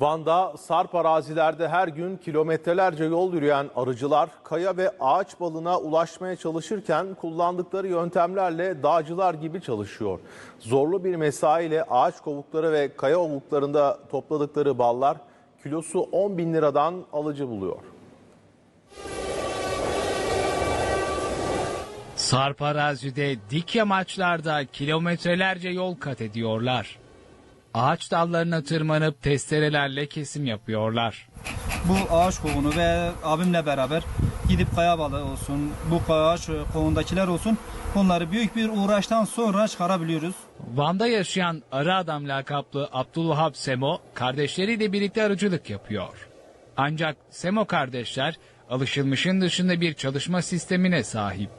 Van'da sarp arazilerde her gün kilometrelerce yol yürüyen arıcılar kaya ve ağaç balına ulaşmaya çalışırken kullandıkları yöntemlerle dağcılar gibi çalışıyor. Zorlu bir mesaiyle ağaç kovukları ve kaya ovuklarında topladıkları ballar kilosu 10 bin liradan alıcı buluyor. Sarp arazide dik yamaçlarda kilometrelerce yol kat ediyorlar. Ağaç dallarına tırmanıp testerelerle kesim yapıyorlar. bu ağaç kovunu ve abimle beraber gidip kaya balığı olsun, bu ağaç kovundakiler olsun bunları büyük bir uğraştan sonra çıkarabiliyoruz. Van'da yaşayan arı adam lakaplı Abdülvahap Semo kardeşleriyle birlikte arıcılık yapıyor. Ancak Semo kardeşler alışılmışın dışında bir çalışma sistemine sahip.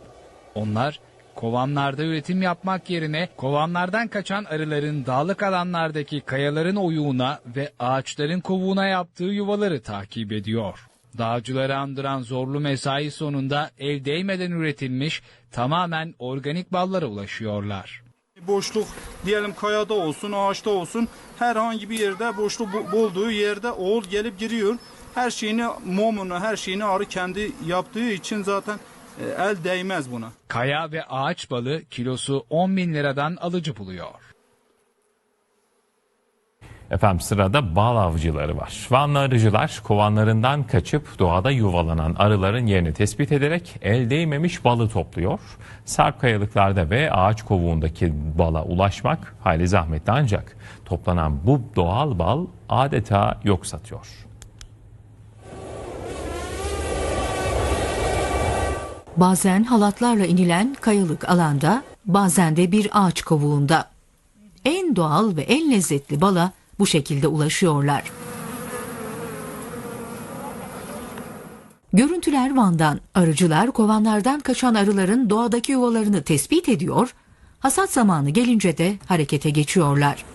Onlar kovanlarda üretim yapmak yerine kovanlardan kaçan arıların dağlık alanlardaki kayaların oyuğuna ve ağaçların kovuğuna yaptığı yuvaları takip ediyor. Dağcıları andıran zorlu mesai sonunda el değmeden üretilmiş tamamen organik ballara ulaşıyorlar. Boşluk diyelim kayada olsun, ağaçta olsun herhangi bir yerde boşluk bu- bulduğu yerde oğul gelip giriyor. Her şeyini, momunu, her şeyini arı kendi yaptığı için zaten el değmez buna. Kaya ve ağaç balı kilosu 10 bin liradan alıcı buluyor. Efendim sırada bal avcıları var. Vanlı arıcılar kovanlarından kaçıp doğada yuvalanan arıların yerini tespit ederek el değmemiş balı topluyor. Sarp kayalıklarda ve ağaç kovuğundaki bala ulaşmak hayli zahmetli ancak toplanan bu doğal bal adeta yok satıyor. Bazen halatlarla inilen kayalık alanda, bazen de bir ağaç kovuğunda. En doğal ve en lezzetli bala bu şekilde ulaşıyorlar. Görüntüler Van'dan. Arıcılar kovanlardan kaçan arıların doğadaki yuvalarını tespit ediyor, hasat zamanı gelince de harekete geçiyorlar.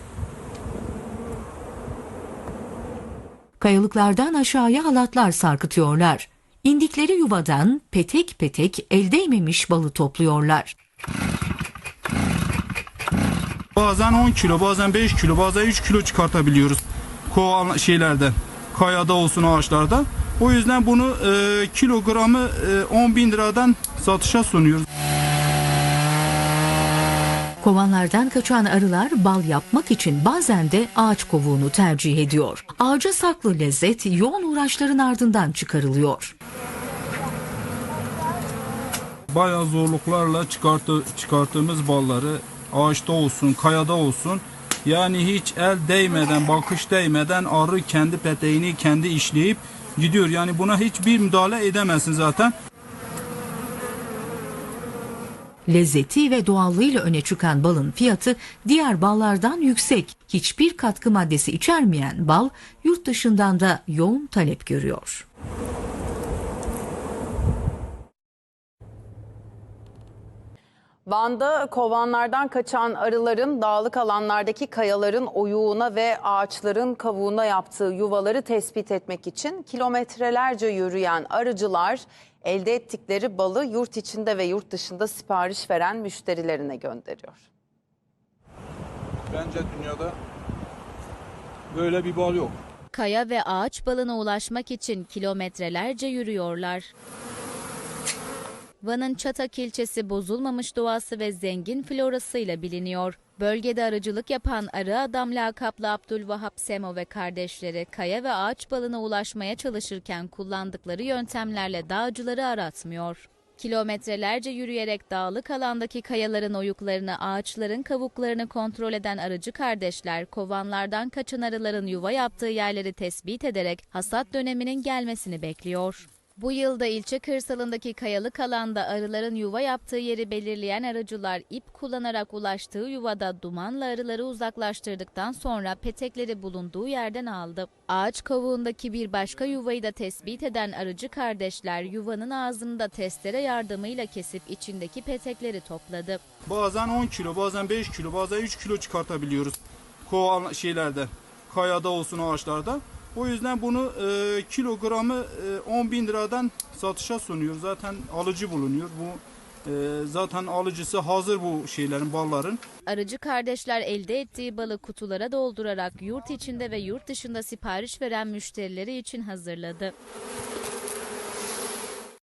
Kayalıklardan aşağıya halatlar sarkıtıyorlar. İndikleri yuvadan petek petek el değmemiş balı topluyorlar. Bazen 10 kilo, bazen 5 kilo, bazen 3 kilo çıkartabiliyoruz. Kova şeylerde, kayada olsun ağaçlarda. O yüzden bunu e, kilogramı e, 10 bin liradan satışa sunuyoruz. Kovanlardan kaçan arılar bal yapmak için bazen de ağaç kovuğunu tercih ediyor. Ağaca saklı lezzet yoğun uğraşların ardından çıkarılıyor. Bayağı zorluklarla çıkarttı, çıkarttığımız balları ağaçta olsun, kayada olsun yani hiç el değmeden, bakış değmeden arı kendi peteğini kendi işleyip gidiyor. Yani buna hiçbir müdahale edemezsin zaten. Lezzeti ve doğallığıyla öne çıkan balın fiyatı diğer ballardan yüksek. Hiçbir katkı maddesi içermeyen bal yurt dışından da yoğun talep görüyor. Van'da kovanlardan kaçan arıların dağlık alanlardaki kayaların oyuğuna ve ağaçların kavuğuna yaptığı yuvaları tespit etmek için kilometrelerce yürüyen arıcılar elde ettikleri balı yurt içinde ve yurt dışında sipariş veren müşterilerine gönderiyor. Bence dünyada böyle bir bal yok. Kaya ve ağaç balına ulaşmak için kilometrelerce yürüyorlar. Van'ın Çatak ilçesi bozulmamış doğası ve zengin florasıyla biliniyor. Bölgede arıcılık yapan arı adam lakaplı Abdülvahap Semo ve kardeşleri kaya ve ağaç balına ulaşmaya çalışırken kullandıkları yöntemlerle dağcıları aratmıyor. Kilometrelerce yürüyerek dağlık alandaki kayaların oyuklarını, ağaçların kavuklarını kontrol eden arıcı kardeşler, kovanlardan kaçan arıların yuva yaptığı yerleri tespit ederek hasat döneminin gelmesini bekliyor. Bu yılda ilçe kırsalındaki kayalık alanda arıların yuva yaptığı yeri belirleyen arıcılar ip kullanarak ulaştığı yuvada dumanla arıları uzaklaştırdıktan sonra petekleri bulunduğu yerden aldı. Ağaç kavuğundaki bir başka yuvayı da tespit eden arıcı kardeşler yuvanın ağzını da testere yardımıyla kesip içindeki petekleri topladı. Bazen 10 kilo, bazen 5 kilo, bazen 3 kilo çıkartabiliyoruz. Kova şeylerde, kayada olsun ağaçlarda. O yüzden bunu e, kilogramı e, 10 bin liradan satışa sunuyor. Zaten alıcı bulunuyor. Bu Ee, zaten alıcısı hazır bu şeylerin, balların. Arıcı kardeşler elde ettiği balı kutulara doldurarak yurt içinde ve yurt dışında sipariş veren müşterileri için hazırladı.